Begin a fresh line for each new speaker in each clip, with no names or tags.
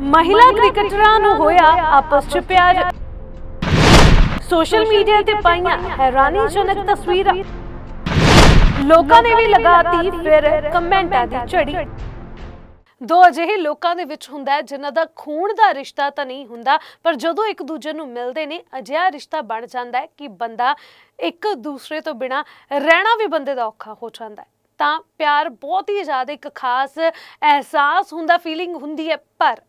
ਮਹਿਲਾ ਕ੍ਰਿਕਟਰਾਂ ਨੂੰ ਹੋਇਆ ਆਪਸ 'ਚ ਪਿਆਰ। ਸੋਸ਼ਲ ਮੀਡੀਆ ਤੇ ਪਾਈਆਂ ਹੈਰਾਨੀਜਨਕ ਤਸਵੀਰਾਂ। ਲੋਕਾਂ ਨੇ ਵੀ ਲਗਾਤੀ ਫਿਰ ਕਮੈਂਟਾਂ ਦੀ ਝੜੀ। ਦੋ ਅਜਿਹੇ ਲੋਕਾਂ ਦੇ ਵਿੱਚ ਹੁੰਦਾ ਹੈ, ਜਿਨ੍ਹਾਂ ਦਾ ਖੂਨ ਦਾ ਰਿਸ਼ਤਾ ਤਾਂ ਨਹੀਂ ਹੁੰਦਾ, ਪਰ ਜਦੋਂ ਇੱਕ ਦੂਜੇ ਨੂੰ ਮਿਲਦੇ ਨੇ, ਅਜਿਹਾ ਰਿਸ਼ਤਾ ਬਣ ਜਾਂਦਾ ਹੈ ਕਿ ਬੰਦਾ ਇੱਕ ਦੂਸਰੇ ਤੋਂ ਬਿਨਾ ਰਹਿਣਾ ਵੀ ਬੰਦੇ ਦਾ ਔਖਾ ਹੋ ਜਾਂਦਾ ਹੈ। ਤਾਂ ਪਿਆਰ ਬਹੁਤ ਹੀ ਜ਼ਿਆਦਾ ਇੱਕ ਖਾਸ ਅਹਿਸਾਸ ਹੁੰਦਾ ਫੀਲਿੰਗ ਹੁੰਦੀ ਹੈ, ਪਰ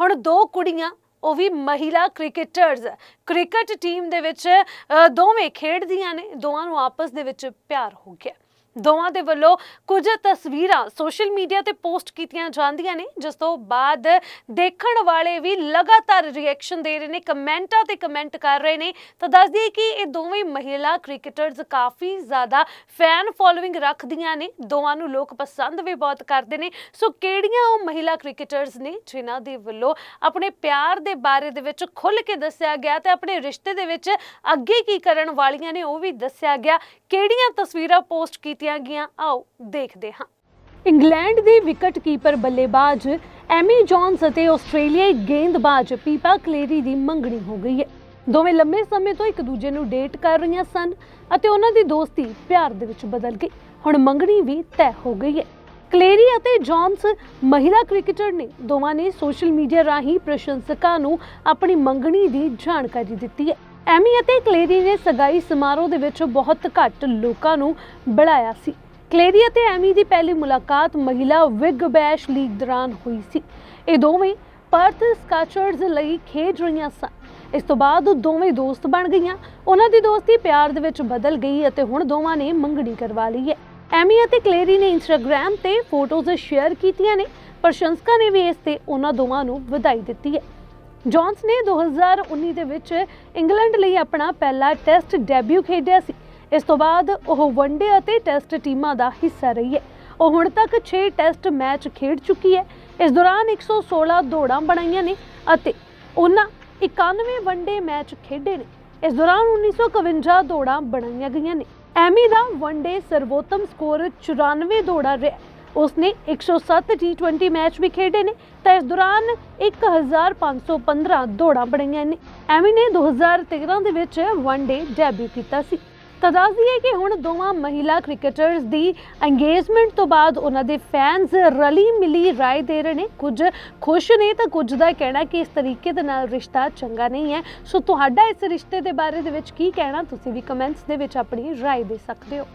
ਹੁਣ ਦੋ ਕੁੜੀਆਂ ਉਹ ਵੀ ਮਹਿਲਾ ਕ੍ਰਿਕਟਰਸ ਕ੍ਰਿਕਟ ਟੀਮ ਦੇ ਵਿੱਚ ਅ, ਦੋਵੇਂ ਖੇਡਦੀਆਂ ਨੇ ਦੋਵਾਂ ਨੂੰ ਆਪਸ ਦੇ ਵਿੱਚ ਪਿਆਰ ਹੋ ਗਿਆ। ਦੋਵਾਂ ਦੇ ਵੱਲੋਂ ਕੁਝ ਤਸਵੀਰਾਂ ਸੋਸ਼ਲ ਮੀਡੀਆ ਤੇ ਪੋਸਟ ਕੀਤੀਆਂ ਜਾਂਦੀਆਂ ਨੇ, ਜਿਸ ਤੋਂ ਬਾਅਦ ਦੇਖਣ ਵਾਲੇ ਵੀ ਲਗਾਤਾਰ ਰਿਐਕਸ਼ਨ ਦੇ ਰਹੇ ਨੇ, ਕਮੈਂਟਾਂ ਤੇ ਕਮੈਂਟ ਕਰ ਰਹੇ ਨੇ। ਤਾਂ ਦੱਸ ਦਈਏ ਕਿ ਇਹ ਦੋਵੇਂ ਮਹਿਲਾ ਕ੍ਰਿਕਟਰਜ਼ ਕਾਫੀ ਜ਼ਿਆਦਾ ਫੈਨ ਫੋਲੋਇੰਗ ਰੱਖਦੀਆਂ ਨੇ, ਦੋਵਾਂ ਨੂੰ ਲੋਕ ਪਸੰਦ ਵੀ ਬਹੁਤ ਕਰਦੇ ਨੇ। ਸੋ ਕਿਹੜੀਆਂ ਉਹ ਮਹਿਲਾ ਕ੍ਰਿਕਟਰਜ਼ ਨੇ, ਜਿਨ੍ਹਾਂ ਦੇ ਵੱਲੋਂ ਆਪਣੇ ਪਿਆਰ ਦੇ ਬਾਰੇ ਦੇ ਵਿੱਚ ਖੁੱਲ੍ਹ ਕੇ ਦੱਸਿਆ ਗਿਆ ਤੇ ਆਪਣੇ ਰਿਸ਼ਤੇ ਦੇ ਵਿੱਚ ਅੱਗੇ ਕੀ ਕਰਨ ਵਾਲੀਆਂ ਨੇ, ਉਹ ਵੀ ਦੱਸਿਆ ਗਿਆ। ਕਿਹੜੀਆਂ ਤਸਵੀਰਾਂ ਪੋਸਟ ਕੀਤੀ ਕੀਤੀਆਂ ਗਈਆਂ। ਆਓ ਦੇਖਦੇ ਹਾਂ। ਇੰਗਲੈਂਡ ਦੇ ਵਿਕਟ ਕੀਪਰ ਬੱਲੇਬਾਜ਼ ਐਮੀ ਜੌਨਸ ਅਤੇ ਆਸਟ੍ਰੇਲੀਆਈ ਗੇਂਦਬਾਜ਼ ਪੀਪਾ ਕਲੇਰੀ ਦੀ ਮੰਗਣੀ ਹੋ ਗਈ ਹੈ। ਦੋਵੇਂ ਲੰਮੇ ਸਮੇਂ ਤੋਂ ਇੱਕ ਦੂਜੇ ਨੂੰ ਡੇਟ ਕਰ ਰਹੀਆਂ ਸਨ ਅਤੇ ਉਹਨਾਂ ਦੀ ਦੋਸਤੀ ਪਿਆਰ ਦੇ ਵਿੱਚ ਬਦਲ ਗਈ। ਹੁਣ ਮੰਗਣੀ ਵੀ ਤੈਅ ਹੋ ਗਈ ਹੈ। ਕਲੇਰੀ ਅਤੇ ਜੌਨਸ ਮਹਿਲਾ ਕ੍ਰਿਕਟਰ ਨੇ ਦੋਵਾਂ ਨੇ ਸੋਸ਼ਲ ਮੀਡੀਆ ਰਾਹੀਂ ਪ੍ਰਸ਼ੰਸਕਾਂ ਨੂੰ ਆਪਣੀ ਮੰਗਣੀ ਦੀ ਜਾਣਕਾਰੀ ਦਿੱਤੀ ਹੈ। ਐਮੀ ਅਤੇ ਕਲੇਰੀ ਨੇ ਸਗਾਈ ਸਮਾਰੋਹ ਦੇ ਵਿੱਚ ਬਹੁਤ ਘੱਟ ਲੋਕਾਂ ਨੂੰ ਬੁਲਾਇਆ ਸੀ। ਕਲੇਰੀ ਅਤੇ ਐਮੀ ਦੀ ਪਹਿਲੀ ਮੁਲਾਕਾਤ ਮਹਿਲਾ ਵਿਗ ਬੈਸ਼ ਲੀਗ ਦੌਰਾਨ ਹੋਈ ਸੀ। ਇਹ ਦੋਵੇਂ ਪਰਥ ਸਕਾਚਰਜ਼ ਲਈ ਖੇਡ ਰਹੀਆਂ ਸਨ। ਇਸ ਤੋਂ ਬਾਅਦ ਉਹ ਦੋਵੇਂ ਦੋਸਤ ਬਣ ਗਈਆਂ। ਉਹਨਾਂ ਦੀ ਦੋਸਤੀ ਪਿਆਰ ਦੇ ਵਿੱਚ ਬਦਲ ਗਈ ਅਤੇ ਹੁਣ ਦੋਵਾਂ ਨੇ ਮੰਗਣੀ ਕਰਵਾ ਲਈ ਹੈ। ਐਮੀ ਅਤੇ ਕਲੇਰੀ ਨੇ ਇੰਸਟਾਗ੍ਰam ਤੇ ਫੋਟੋਜ਼ ਸ਼ੇਅਰ ਕੀਤੀਆਂ ਨੇ। ਪ੍ਰਸ਼ੰਸਕਾਂ ਨੇ ਵੀ ਇਸ ਤੇ ਉਹਨਾਂ ਦੋਵਾਂ ਨੂੰ ਵਧਾਈ ਦਿੱਤੀ ਹੈ। ਜੌਨਸ ਨੇ 2019 ਦੇ ਵਿੱਚ ਇੰਗਲੈਂਡ ਲਈ ਆਪਣਾ ਪਹਿਲਾ ਟੈਸਟ ਡੈਬਿਊ ਖੇਡਿਆ ਸੀ। ਇਸ ਤੋਂ ਬਾਅਦ ਉਹ ਵਨਡੇ ਅਤੇ ਟੈਸਟ ਟੀਮਾਂ ਦਾ ਹਿੱਸਾ ਰਹੀ ਹੈ। ਉਹ ਹੁਣ ਤੱਕ 6 ਟੈਸਟ ਮੈਚ ਖੇਡ ਚੁੱਕੀ ਹੈ। ਇਸ ਦੌਰਾਨ 116 ਦੌੜਾਂ ਬਣਾਈਆਂ ਨੇ ਅਤੇ ਉਹਨਾਂ 91 ਵਨਡੇ ਮੈਚ ਖੇਡੇ ਨੇ। ਇਸ ਦੌਰਾਨ 1951 ਦੌੜਾਂ ਬਣਾਈਆਂ ਗਈਆਂ ਨੇ। ਐਮੀ ਦਾ ਵਨਡੇ ਸਰਵੋਤਮ ਸਕੋਰ 94 ਦੌੜਾਂ ਰਿਹਾ। ਉਸਨੇ 107 T20 ਮੈਚ ਵੀ ਖੇਡੇ ਨੇ ਤਾਂ ਇਸ ਦੌਰਾਨ 1515 ਦੌੜਾਂ ਬਣਾਈਆਂ ਨੇ ਐਮੀ ਨੇ 2013 ਦੇ ਵਿੱਚ ਵਨਡੇ ਡੈਬਿਊ ਕੀਤਾ ਸੀ ਤਾਂ ਦੱਸ ਦਈਏ ਕਿ ਹੁਣ ਦੋਵਾਂ ਮਹਿਲਾ ਕ੍ਰਿਕਟਰਸ ਦੀ ਇੰਗੇਜਮੈਂਟ ਤੋਂ ਬਾਅਦ ਉਹਨਾਂ ਦੇ ਫੈਨਸ ਰਲੀ ਮਿਲੀ رائے ਦੇ ਰਹੇ ਨੇ ਕੁਝ ਖੁਸ਼ ਨੇ ਤਾਂ ਕੁਝ ਦਾ ਕਹਿਣਾ ਕਿ ਇਸ ਤਰੀਕੇ ਦੇ ਨਾਲ ਰਿਸ਼ਤਾ ਚੰਗਾ ਨਹੀਂ ਹੈ ਸੋ ਤੁਹਾਡਾ ਇਸ ਰਿਸ਼ਤੇ ਦੇ ਬਾਰੇ ਦੇ ਵਿੱਚ ਕੀ ਕਹਿਣਾ ਤੁਸੀਂ ਵੀ ਕਮੈਂਟਸ ਦੇ ਵਿੱਚ ਆਪਣੀ رائے ਦੇ ਸਕਦੇ ਹੋ